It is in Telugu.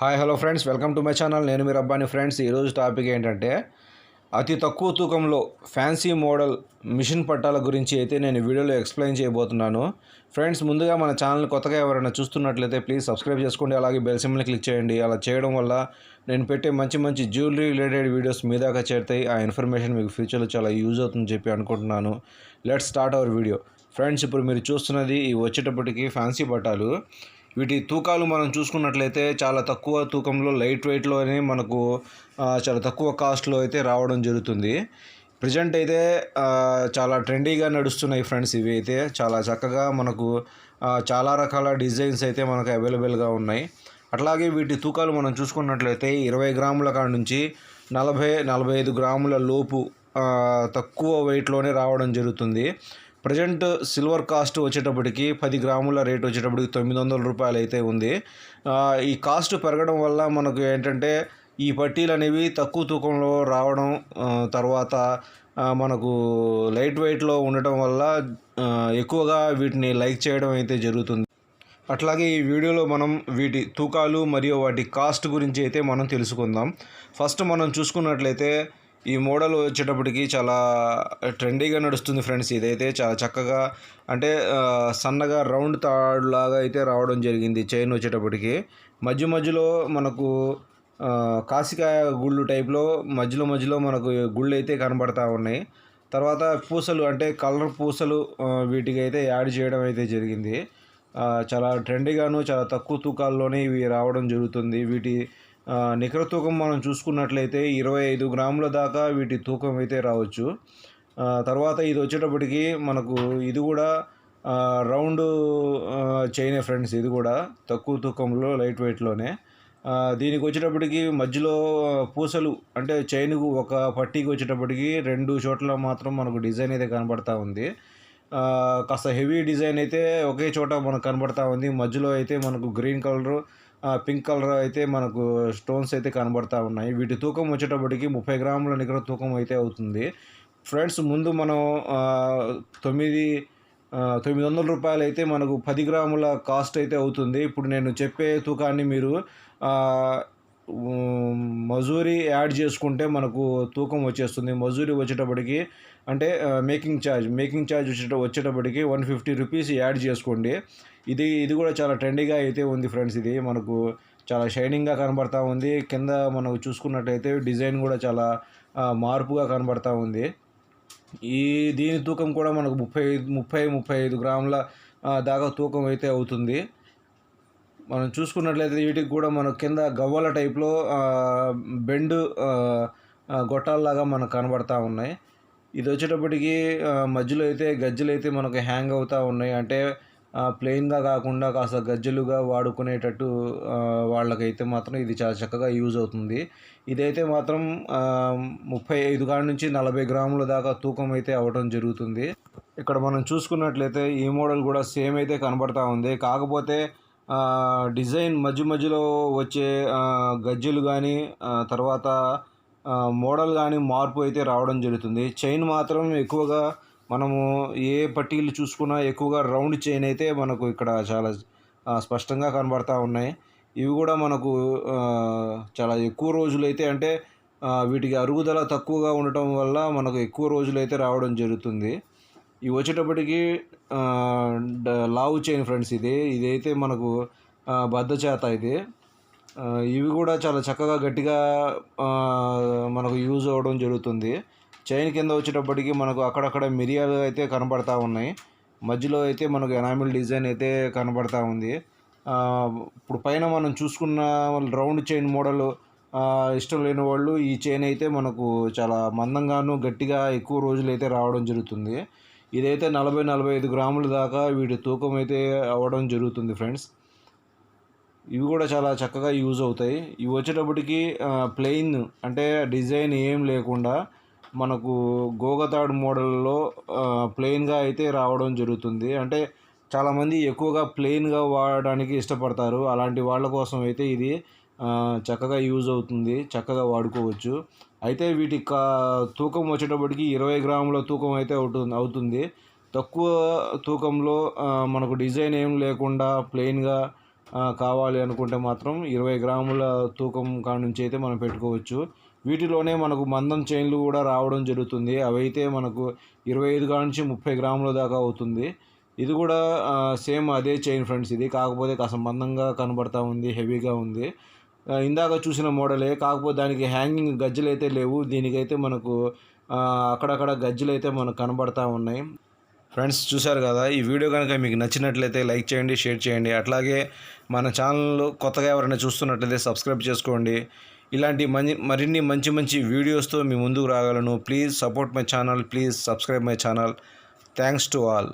Hi hello friends. Welcome to my channel. నేను మీరు అబ్బాని ఫ్రెండ్స్ ఈరోజు టాపిక్ ఏంటంటే అతి తక్కువ తూకంలో ఫ్యాన్సీ మోడల్ మిషన్ పట్టాల గురించి అయితే నేను వీడియోలో ఎక్స్ప్లెయిన్ చేయబోతున్నాను. ఫ్రెండ్స్ ముందుగా మన ఛానల్ కొత్తగా ఎవరైనా చూస్తున్నట్లయితే ప్లీజ్ సబ్స్క్రైబ్ చేసుకోండి. అలాగే బెల్ సింబల్ని క్లిక్ చేయండి. అలా చేయడం వల్ల నేను పెట్టే మంచి మంచి జ్యువెలరీ రిలేటెడ్ వీడియోస్ మీ దాకా చేరుతాయి. ఆ ఇన్ఫర్మేషన్ మీకు ఫ్యూచర్లో చాలా యూజ్ అవుతుందని చెప్పి అనుకుంటున్నాను. Let start our video. Friends ఇప్పుడు మీరు చూస్తున్నది ఈ వచ్చేటప్పటికి ఫ్యాన్సీ పట్టాలు. వీటి తూకాలు మనం చూసుకున్నట్లయితే చాలా తక్కువ తూకంలో లైట్ వెయిట్లోనే మనకు చాలా తక్కువ కాస్ట్లో అయితే రావడం జరుగుతుంది. ప్రజెంట్ అయితే చాలా ట్రెండీగా నడుస్తున్నాయి ఫ్రెండ్స్ ఇవి అయితే. చాలా చక్కగా మనకు చాలా రకాల డిజైన్స్ అయితే మనకు అవైలబుల్గా ఉన్నాయి. అట్లాగే వీటి తూకాలు మనం చూసుకున్నట్లయితే ఇరవై గ్రాముల కాడ నుంచి నలభై నలభై ఐదు గ్రాముల లోపు తక్కువ వెయిట్లోనే రావడం జరుగుతుంది. ప్రజెంట్ సిల్వర్ కాస్ట్ వచ్చేటప్పటికి పది గ్రాముల రేట్ వచ్చేటప్పటికి తొమ్మిది వందల రూపాయలు అయితే ఉంది ఈ కాస్ట్ పెరగడం వల్ల మనకు ఏంటంటే ఈ పట్టీలు అనేవి తక్కువ తూకంలో రావడం తర్వాత మనకు లైట్ వెయిట్లో ఉండటం వల్ల ఎక్కువగా వీటిని లైక్ చేయడం అయితే జరుగుతుంది. అట్లాగే ఈ వీడియోలో మనం వీటి తూకాలు మరియు వాటి కాస్ట్ గురించి అయితే మనం తెలుసుకుందాం. ఫస్ట్ మనం చూసుకున్నట్లయితే ఈ మోడల్ వచ్చేటప్పటికి చాలా ట్రెండీగా నడుస్తుంది ఫ్రెండ్స్. ఇదైతే చాలా చక్కగా అంటే సన్నగా రౌండ్ తాడు లాగా అయితే రావడం జరిగింది చైన్ వచ్చేటప్పటికి. మధ్య మధ్యలో మనకు కాసికాయ గుళ్ళు టైప్లో మధ్యలో మధ్యలో మనకు గుళ్ళు అయితే కనబడతా ఉన్నాయి. తర్వాత పూసలు అంటే కలర్ పూసలు వీటికి అయితే యాడ్ చేయడం అయితే జరిగింది. చాలా ట్రెండీగాను చాలా తక్కువ తూకాల్లోనే ఇవి రావడం జరుగుతుంది. వీటి నికర తూకం మనం చూసుకున్నట్లయితే ఇరవై ఐదు గ్రాముల దాకా వీటి తూకం అయితే రావచ్చు. తర్వాత ఇది వచ్చేటప్పటికి మనకు ఇది కూడా రౌండ్ చైనే ఫ్రెండ్స్ ఇది కూడా తక్కువ తూకంలో లైట్ వెయిట్లోనే. దీనికి వచ్చేటప్పటికి మధ్యలో పూసలు అంటే చైన్కు ఒక పట్టీకి వచ్చేటప్పటికి రెండు చోట్ల మాత్రం మనకు డిజైన్ అయితే కనబడతా ఉంది. కాస్త హెవీ డిజైన్ అయితే ఒకే చోట మనకు కనబడతా ఉంది. మధ్యలో అయితే మనకు గ్రీన్ కలరు పింక్ కలర్ అయితే మనకు స్టోన్స్ అయితే కనబడతా ఉన్నాయి. వీటి తూకం వచ్చేటప్పటికి ముప్పై గ్రాముల నికర తూకం అయితే అవుతుంది. ఫ్రెండ్స్ ముందు మనం తొమ్మిది తొమ్మిది వందల రూపాయలు అయితే మనకు పది గ్రాముల కాస్ట్ అయితే అవుతుంది. ఇప్పుడు నేను చెప్పే తూకాన్ని మీరు మజూరి మజూరీ యాడ్ చేసుకుంటే మనకు తూకం వచ్చేస్తుంది. మజూరి వచ్చేటప్పటికి అంటే మేకింగ్ ఛార్జ్ మేకింగ్ ఛార్జ్ వచ్చేట వచ్చేటప్పటికి వన్ ఫిఫ్టీ రూపీస్ యాడ్ చేసుకోండి. ఇది ఇది కూడా చాలా ట్రెండీగా అయితే ఉంది ఫ్రెండ్స్ ఇది మనకు చాలా షైనింగ్గా కనబడతా ఉంది. కింద మనకు చూసుకున్నట్టయితే డిజైన్ కూడా చాలా మార్పుగా కనబడతా ఉంది. ఈ దీని తూకం కూడా మనకు ముప్పై ముప్పై ముప్పై ఐదు గ్రాముల దాకా తూకం అయితే అవుతుంది. మనం చూసుకున్నట్లయితే వీటికి కూడా మన కింద గవ్వల టైప్లో బెండు బెండ్ గొట్టాల్లాగా మనకు కనబడతా ఉన్నాయి. ఇది వచ్చేటప్పటికి మధ్యలో అయితే గజ్జలు అయితే మనకు హ్యాంగ్ అవుతూ ఉన్నాయి. అంటే ప్లెయిన్గా కాకుండా కాస్త గజ్జలుగా వాడుకునేటట్టు వాళ్ళకైతే మాత్రం ఇది చాలా చక్కగా యూజ్ అవుతుంది. ఇదైతే మాత్రం ముప్పై ఐదు కాడ నుంచి నలభై గ్రాముల దాకా తూకం అయితే అవ్వడం జరుగుతుంది. ఇక్కడ మనం చూసుకున్నట్లయితే ఈ మోడల్ కూడా సేమ్ అయితే కనబడతా ఉంది. కాకపోతే డిజైన్ మధ్య మధ్యలో వచ్చే గజ్జలు గజ్జెలు కానీ తర్వాత మోడల్ కానీ మార్పు అయితే రావడం జరుగుతుంది. చైన్ మాత్రం ఎక్కువగా మనము ఏ పట్టీలు చూసుకున్నా ఎక్కువగా రౌండ్ చైన్ అయితే మనకు ఇక్కడ చాలా స్పష్టంగా కనబడతా ఉన్నాయి. ఇవి కూడా మనకు చాలా ఎక్కువ రోజులు అయితే అంటే వీటికి అరుగుదల తక్కువగా ఉండటం వల్ల మనకు ఎక్కువ రోజులు అయితే రావడం జరుగుతుంది. ఇవి వచ్చేటప్పటికి లావు చైన్ ఫ్రెండ్స్ ఇది. ఇదైతే మనకు ఆ, బద్ద చేత ఇది. ఇవి కూడా చాలా చక్కగా గట్టిగా మనకు యూజ్ అవ్వడం జరుగుతుంది. చైన్ కింద వచ్చేటప్పటికి మనకు అక్కడక్కడ మిరియాలు అయితే కనబడతా ఉన్నాయి. మధ్యలో అయితే మనకు ఎనామిల్ డిజైన్ అయితే కనబడతా ఉంది. ఇప్పుడు పైన మనం చూసుకున్న రౌండ్ చైన్ మోడల్ ఇష్టం లేని వాళ్ళు ఈ చైన్ అయితే మనకు చాలా మందంగాను గట్టిగా ఎక్కువ రోజులు అయితే రావడం జరుగుతుంది. ఇదైతే నలభై నలభై ఐదు గ్రాముల దాకా వీటి తూకం అయితే అవ్వడం జరుగుతుంది ఫ్రెండ్స్. ఇవి కూడా చాలా చక్కగా యూజ్ అవుతాయి. ఇవి వచ్చేటప్పటికి ప్లెయిన్ అంటే డిజైన్ ఏం లేకుండా మనకు గోగతాడు మోడల్లో ప్లెయిన్గా అయితే రావడం జరుగుతుంది. అంటే చాలామంది ఎక్కువగా ప్లెయిన్గా వాడడానికి ఇష్టపడతారు. అలాంటి వాళ్ళ కోసం అయితే ఇది చక్కగా యూజ్ అవుతుంది. చక్కగా వాడుకోవచ్చు. అయితే వీటి కా తూకం వచ్చేటప్పటికి ఇరవై గ్రాముల తూకం అయితే అవుతుంది అవుతుంది. తక్కువ తూకంలో మనకు డిజైన్ ఏం లేకుండా ప్లెయిన్గా కావాలి అనుకుంటే మాత్రం ఇరవై గ్రాముల తూకం కాడ నుంచి అయితే మనం పెట్టుకోవచ్చు. వీటిలోనే మనకు మందం చైన్లు కూడా రావడం జరుగుతుంది. అవైతే మనకు ఇరవై ఐదు కాడ నుంచి ముప్పై గ్రాముల దాకా అవుతుంది. ఇది కూడా సేమ్ అదే చైన్ ఫ్రెండ్స్ ఇది. కాకపోతే కాస్త మందంగా కనబడతా ఉంది హెవీగా ఉంది. ఇందాక చూసిన మోడలే. కాకపోతే దానికి హ్యాంగింగ్ గజ్జలు అయితే లేవు. దీనికైతే మనకు అక్కడక్కడ గజ్జలు అయితే మనకు కనబడతా ఉన్నాయి. ఫ్రెండ్స్ చూశారు కదా ఈ వీడియో కనుక మీకు నచ్చినట్లయితే లైక్ చేయండి షేర్ చేయండి. అట్లాగే మన ఛానల్ కొత్తగా ఎవరైనా చూస్తున్నట్లయితే సబ్స్క్రైబ్ చేసుకోండి. ఇలాంటి మంచి మరిన్ని మంచి మంచి వీడియోస్తో మీ ముందుకు రాగలను. Please support my channel please subscribe my channel. Thanks to all.